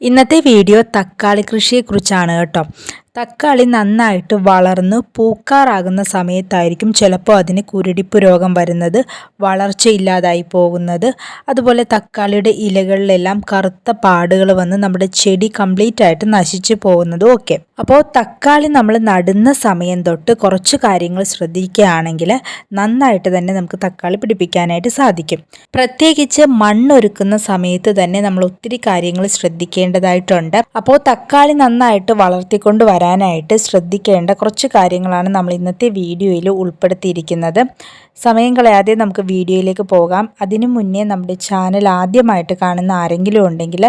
ഇന്നത്തെ വീഡിയോ തക്കാളി കൃഷിയെക്കുറിച്ചാണ് കേട്ടോ. തക്കാളി നന്നായിട്ട് വളർന്ന് പൂക്കാറാകുന്ന സമയത്തായിരിക്കും ചിലപ്പോൾ അതിന് കുരുടിപ്പ് രോഗം വരുന്നത് വളർച്ചയില്ലാതായി പോകുന്നത്. അതുപോലെ തക്കാളിയുടെ ഇലകളിലെല്ലാം കറുത്ത പാടുകൾ വന്ന് നമ്മുടെ ചെടി കംപ്ലീറ്റ് ആയിട്ട് നശിച്ചു പോകുന്നതും ഒക്കെ. അപ്പോൾ തക്കാളി നമ്മൾ നടുന്ന സമയം തൊട്ട് കുറച്ച് കാര്യങ്ങൾ ശ്രദ്ധിക്കുകയാണെങ്കിൽ നന്നായിട്ട് തന്നെ നമുക്ക് തക്കാളി പിടിപ്പിക്കാനായിട്ട് സാധിക്കും. പ്രത്യേകിച്ച് മണ്ണൊരുക്കുന്ന സമയത്ത് തന്നെ നമ്മൾ ഒത്തിരി കാര്യങ്ങൾ ശ്രദ്ധിക്കേണ്ടതായിട്ടുണ്ട്. അപ്പോൾ തക്കാളി നന്നായിട്ട് വളർത്തിക്കൊണ്ട് വരാൻ വരാനായിട്ട് ശ്രദ്ധിക്കേണ്ട കുറച്ച് കാര്യങ്ങളാണ് നമ്മൾ ഇന്നത്തെ വീഡിയോയിൽ ഉൾപ്പെടുത്തിയിരിക്കുന്നത്. സമയം കളയാതെ നമുക്ക് വീഡിയോയിലേക്ക് പോകാം. അതിനു മുന്നേ നമ്മുടെ ചാനൽ ആദ്യമായിട്ട് കാണുന്ന ആരെങ്കിലും ഉണ്ടെങ്കിൽ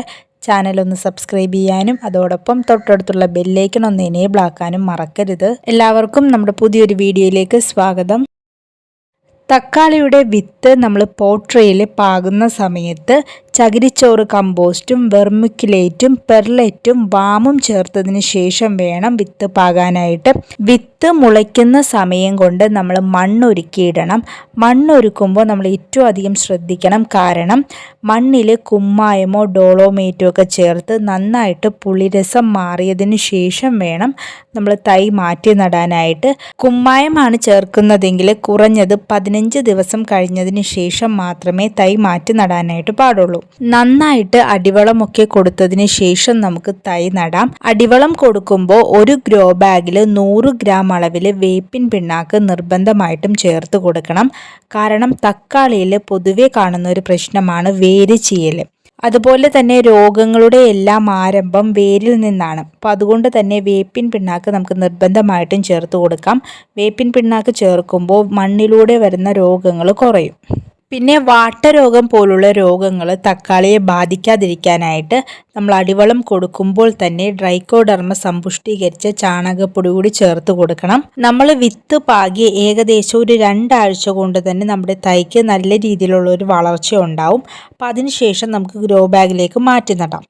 ചാനൽ ഒന്ന് സബ്സ്ക്രൈബ് ചെയ്യാനും അതോടൊപ്പം തൊട്ടടുത്തുള്ള ബെല്ലേക്കൺ ഒന്ന് എനേബിൾ ആക്കാനും മറക്കരുത്. എല്ലാവർക്കും നമ്മുടെ പുതിയൊരു വീഡിയോയിലേക്ക് സ്വാഗതം. തക്കാളിയുടെ വിത്ത് നമ്മൾ പോട്രയിൽ പാകുന്ന സമയത്ത് ചകിരിച്ചോറ് കമ്പോസ്റ്റും വെർമിക്കുലേറ്റും പെർലറ്റും വാമും ചേർത്തതിന് ശേഷം വേണം വിത്ത് പാകാനായിട്ട്. വിത്ത് മുളയ്ക്കുന്ന സമയം കൊണ്ട് നമ്മൾ മണ്ണൊരുക്കിയിടണം. മണ്ണൊരുക്കുമ്പോൾ നമ്മൾ ഏറ്റവും അധികം ശ്രദ്ധിക്കണം. കാരണം മണ്ണിൽ കുമ്മായമോ ഡോളോമേറ്റോ ഒക്കെ ചേർത്ത് നന്നായിട്ട് പുളിരസം മാറിയതിന് ശേഷം വേണം നമ്മൾ തൈ മാറ്റി നടാനായിട്ട്. കുമ്മായമാണ് ചേർക്കുന്നതെങ്കിൽ കുറഞ്ഞത് പതിനഞ്ച് ദിവസം കഴിഞ്ഞതിന് ശേഷം മാത്രമേ തൈ മാറ്റി നടാനായിട്ട് പാടുള്ളൂ. നന്നായിട്ട് അടിവളമൊക്കെ കൊടുത്തതിന് ശേഷം നമുക്ക് തൈ നടാം. അടിവളം കൊടുക്കുമ്പോൾ ഒരു ഗ്രോ ബാഗിൽ നൂറ് ഗ്രാം അളവിൽ വേപ്പിൻ പിണ്ണാക്ക് നിർബന്ധമായിട്ടും ചേർത്ത് കൊടുക്കണം. കാരണം തക്കാളിയിൽ പൊതുവെ കാണുന്ന ഒരു പ്രശ്നമാണ് വേര് ചീയൽ അതുപോലെ തന്നെ രോഗങ്ങളുടെ എല്ലാം ആരംഭം വേരിൽ നിന്നാണ്. അപ്പോൾ അതുകൊണ്ട് തന്നെ വേപ്പിൻ പിണ്ണാക്ക് നമുക്ക് നിർബന്ധമായിട്ടും ചേർത്ത് കൊടുക്കാം. വേപ്പിൻ പിണ്ണാക്ക് ചേർക്കുമ്പോൾ മണ്ണിലൂടെ വരുന്ന രോഗങ്ങൾ കുറയും. പിന്നെ വാട്ടരോഗം പോലുള്ള രോഗങ്ങൾ തക്കാളിയെ ബാധിക്കാതിരിക്കാനായിട്ട് നമ്മൾ അടിവളം കൊടുക്കുമ്പോൾ തന്നെ ഡ്രൈക്കോഡർമ സമ്പുഷ്ടീകരിച്ച ചാണകപ്പൊടി കൂടി ചേർത്ത് കൊടുക്കണം. നമ്മൾ വിത്ത് പാകി ഏകദേശം ഒരു രണ്ടാഴ്ച കൊണ്ട് തന്നെ നമ്മുടെ തൈക്ക് നല്ല രീതിയിലുള്ള ഒരു വളർച്ച ഉണ്ടാവും അപ്പോൾ അതിനുശേഷം നമുക്ക് ഗ്രോ ബാഗിലേക്ക് മാറ്റി നടാം.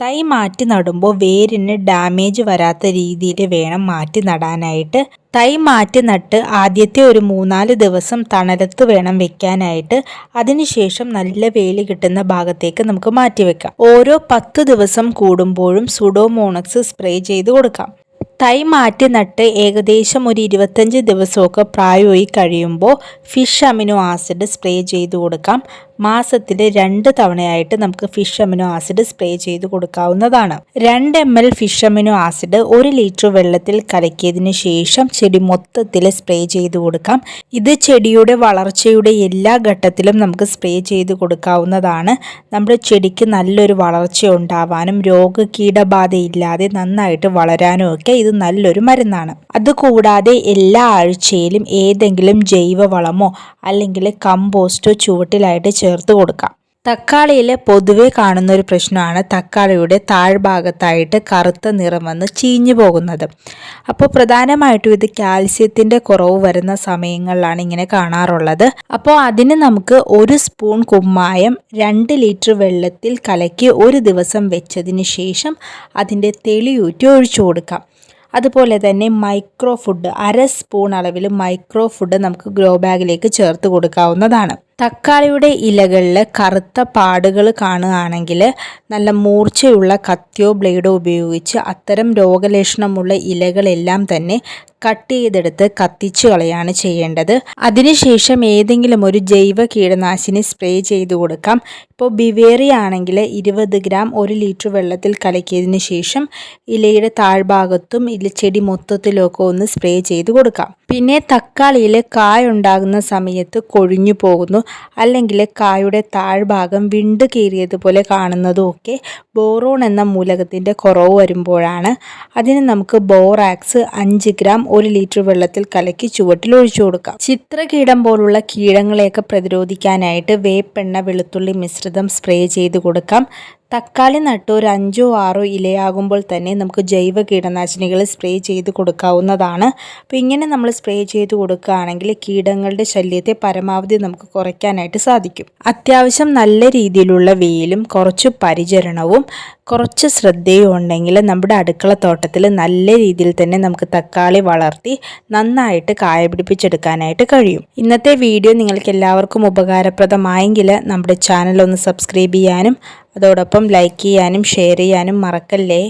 തൈ മാറ്റി നടുമ്പോൾ വേരിന് ഡാമേജ് വരാത്ത രീതിയിൽ വേണം മാറ്റി നടാനായിട്ട്. തൈ മാറ്റി നട്ട് ആദ്യത്തെ ഒരു മൂന്നാൽ ദിവസം തണലത്ത് വേണം വെക്കാനായിട്ട്. അതിനുശേഷം നല്ല വേലി കിട്ടുന്ന ഭാഗത്തേക്ക് നമുക്ക് മാറ്റി വെക്കാം. ഓരോ പത്ത് ദിവസം കൂടുമ്പോഴും സുഡോമോണക്സ് സ്പ്രേ ചെയ്ത് കൊടുക്കാം. തൈ മാറ്റി നട്ട് ഏകദേശം ഒരു ഇരുപത്തഞ്ച് ദിവസമൊക്കെ പ്രായമായി കഴിയുമ്പോൾ ഫിഷ് അമിനോ ആസിഡ് സ്പ്രേ ചെയ്ത് കൊടുക്കാം. മാസത്തിൽ രണ്ട് തവണയായിട്ട് നമുക്ക് ഫിഷ് അമിനോ ആസിഡ് സ്പ്രേ ചെയ്ത് കൊടുക്കാവുന്നതാണ്. രണ്ട് M L fish amino acid ഒരു ലിറ്റർ വെള്ളത്തിൽ കലക്കിയതിന് ശേഷം ചെടി മൊത്തത്തിൽ സ്പ്രേ ചെയ്ത് കൊടുക്കാം. ഇത് ചെടിയുടെ വളർച്ചയുടെ എല്ലാ ഘട്ടത്തിലും നമുക്ക് സ്പ്രേ ചെയ്ത് കൊടുക്കാവുന്നതാണ്. നമ്മുടെ ചെടിക്ക് നല്ലൊരു വളർച്ച ഉണ്ടാവാനും രോഗകീടബാധയില്ലാതെ നന്നായിട്ട് വളരാനും ഒക്കെ ഇത് നല്ലൊരു മരുന്നാണ്. അതുകൂടാതെ എല്ലാ ആഴ്ചയിലും ഏതെങ്കിലും ജൈവവളമോ അല്ലെങ്കിൽ കമ്പോസ്റ്റോ ചുവട്ടിലായിട്ട് ചേർത്ത് കൊടുക്കാം. തക്കാളിയിൽ പൊതുവെ കാണുന്ന ഒരു പ്രശ്നമാണ് തക്കാളിയുടെ താഴ്ഭാഗത്തായിട്ട് കറുത്ത നിറം വന്ന് ചീഞ്ഞു പോകുന്നത്. അപ്പോൾ പ്രധാനമായിട്ടും ഇത് കാൽസ്യത്തിന്റെ കുറവ് വരുന്ന സമയങ്ങളിലാണ് ഇങ്ങനെ കാണാറുള്ളത്. അപ്പോൾ അതിന് നമുക്ക് ഒരു സ്പൂൺ കുമ്മായം രണ്ട് ലിറ്റർ വെള്ളത്തിൽ കലക്കി ഒരു ദിവസം വെച്ചതിന് ശേഷം അതിന്റെ തെളിയൂറ്റി ഒഴിച്ചു കൊടുക്കാം. അതുപോലെ തന്നെ മൈക്രോ ഫുഡ് അര സ്പൂൺ അളവിൽ മൈക്രോ ഫുഡ് നമുക്ക് ഗ്രോ ബാഗിലേക്ക് ചേർത്ത് കൊടുക്കാവുന്നതാണ്. തക്കാളിയുടെ ഇലകളിൽ കറുത്ത പാടുകൾ കാണുകയാണെങ്കിൽ നല്ല മൂർച്ചയുള്ള കത്തിയോ ബ്ലേഡോ ഉപയോഗിച്ച് അത്തരം രോഗലക്ഷണമുള്ള ഇലകളെല്ലാം തന്നെ കട്ട് ചെയ്തെടുത്ത് കത്തിച്ചു കളയാണ് ചെയ്യേണ്ടത്. അതിനുശേഷം ഏതെങ്കിലും ഒരു ജൈവ കീടനാശിനി സ്പ്രേ ചെയ്ത് കൊടുക്കാം. ഇപ്പോൾ ബിവേറി ആണെങ്കിൽ ഇരുപത് ഗ്രാം ഒരു ലിറ്റർ വെള്ളത്തിൽ കലക്കിയതിന് ശേഷം ഇലയുടെ താഴ്ഭാഗത്തും ഇല ചെടി മൊത്തത്തിലൊക്കെ ഒന്ന് സ്പ്രേ ചെയ്ത് കൊടുക്കാം. പിന്നെ തക്കാളിയിൽ കായ ഉണ്ടാകുന്ന സമയത്ത് കൊഴിഞ്ഞു പോകുന്നു. അല്ലെങ്കിൽ കായുടെ താഴ്ഭാഗം വിണ്ട് കീറിയതുപോലെ കാണുന്നതും ഒക്കെ ബോറോൺ എന്ന മൂലകത്തിന്റെ കുറവ് വരുമ്പോഴാണ്. അതിന് നമുക്ക് ബോറാക്സ് അഞ്ച് ഗ്രാം ഒരു ലിറ്റർ വെള്ളത്തിൽ കലക്കി ചുവട്ടിൽ ഒഴിച്ചു കൊടുക്കാം. ചിത്രകീടം പോലുള്ള കീടങ്ങളെയൊക്കെ പ്രതിരോധിക്കാനായിട്ട് വേപ്പെണ്ണ വെളുത്തുള്ളി മിശ്രിതം സ്പ്രേ ചെയ്ത് കൊടുക്കാം. തക്കാളി നട്ട് ഒരു അഞ്ചോ ആറോ ഇലയാകുമ്പോൾ തന്നെ നമുക്ക് ജൈവ കീടനാശിനികൾ സ്പ്രേ ചെയ്ത് കൊടുക്കാവുന്നതാണ്. അപ്പോൾ ഇങ്ങനെ നമ്മൾ സ്പ്രേ ചെയ്ത് കൊടുക്കുകയാണെങ്കിൽ കീടങ്ങളുടെ ശല്യത്തെ പരമാവധി നമുക്ക് കുറയ്ക്കാനായിട്ട് സാധിക്കും. അത്യാവശ്യം നല്ല രീതിയിലുള്ള വെയിലും കുറച്ച് പരിചരണവും കുറച്ച് ശ്രദ്ധയും ഉണ്ടെങ്കിൽ നമ്മുടെ അടുക്കള തോട്ടത്തിൽ നല്ല രീതിയിൽ തന്നെ നമുക്ക് തക്കാളി വളർത്തി നന്നായിട്ട് കായ പിടിപ്പിച്ചെടുക്കാനായിട്ട് കഴിയും. ഇന്നത്തെ വീഡിയോ നിങ്ങൾക്ക് എല്ലാവർക്കും ഉപകാരപ്രദമായെങ്കിൽ നമ്മുടെ ചാനൽ ഒന്ന് സബ്സ്ക്രൈബ് ചെയ്യാനും അതോടൊപ്പം ലൈക്ക് ചെയ്യാനും ഷെയർ ചെയ്യാനും മറക്കല്ലേ?